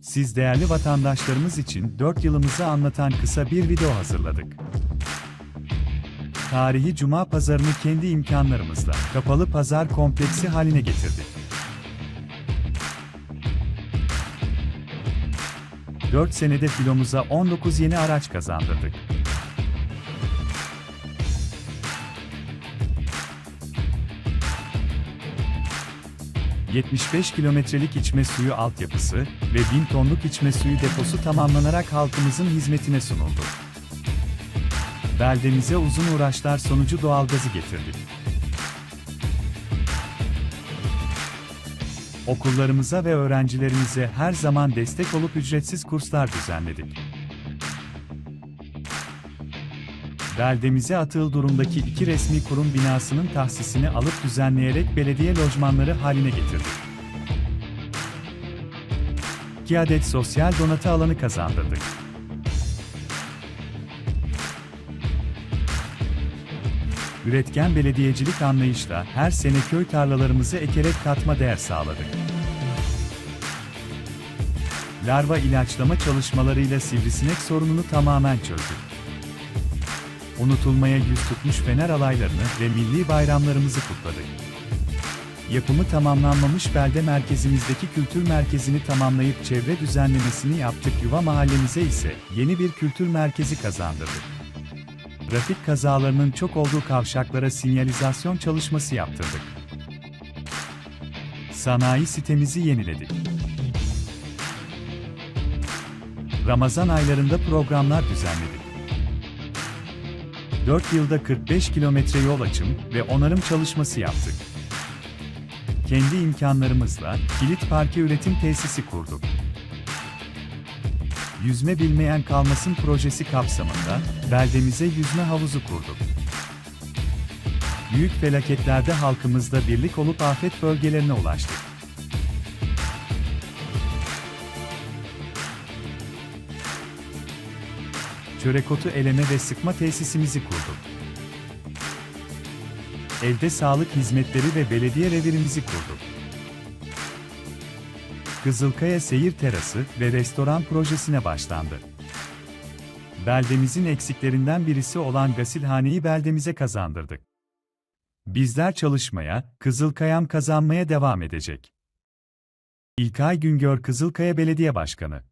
Siz değerli vatandaşlarımız için 4 yılımızı anlatan kısa bir video hazırladık. Tarihi Cuma pazarını kendi imkanlarımızla kapalı pazar kompleksi haline getirdik. 4 senede filomuza 19 yeni araç kazandırdık. ...75 kilometrelik içme suyu altyapısı ve 1000 tonluk içme suyu deposu tamamlanarak halkımızın hizmetine sunuldu. Beldemize uzun uğraşlar sonucu doğalgazı getirdik. Okullarımıza ve öğrencilerimize her zaman destek olup ücretsiz kurslar düzenledik. Beldemize atıl durumdaki iki resmi kurum binasının tahsisini alıp düzenleyerek belediye lojmanları haline getirdik. İki adet sosyal donatı alanı kazandırdık. Üretken belediyecilik anlayışla her sene köy tarlalarımızı ekerek katma değer sağladık. Larva ilaçlama çalışmalarıyla sivrisinek sorununu tamamen çözdük. Unutulmaya yüz tutmuş fener alaylarını ve milli bayramlarımızı kutladık. Yapımı tamamlanmamış belde merkezimizdeki kültür merkezini tamamlayıp çevre düzenlemesini yaptık. Yuva mahallemize ise yeni bir kültür merkezi kazandırdık. Trafik kazalarının çok olduğu kavşaklara sinyalizasyon çalışması yaptırdık. Sanayi sitemizi yeniledik. Ramazan aylarında programlar düzenledik. 4 yılda 45 kilometre yol açım ve onarım çalışması yaptık. Kendi imkanlarımızla kilit parke üretim tesisi kurduk. Yüzme bilmeyen kalmasın projesi kapsamında beldemize yüzme havuzu kurduk. Büyük felaketlerde halkımızla birlik olup afet bölgelerine ulaştık. Çörek otu eleme ve sıkma tesisimizi kurduk. Evde sağlık hizmetleri ve belediye revirimizi kurduk. Kızılkaya Seyir Terası ve Restoran projesine başlandı. Beldemizin eksiklerinden birisi olan gasilhaneyi beldemize kazandırdık. Bizler çalışmaya, Kızılkayam kazanmaya devam edecek. İlkay Güngör Kızılkaya Belediye Başkanı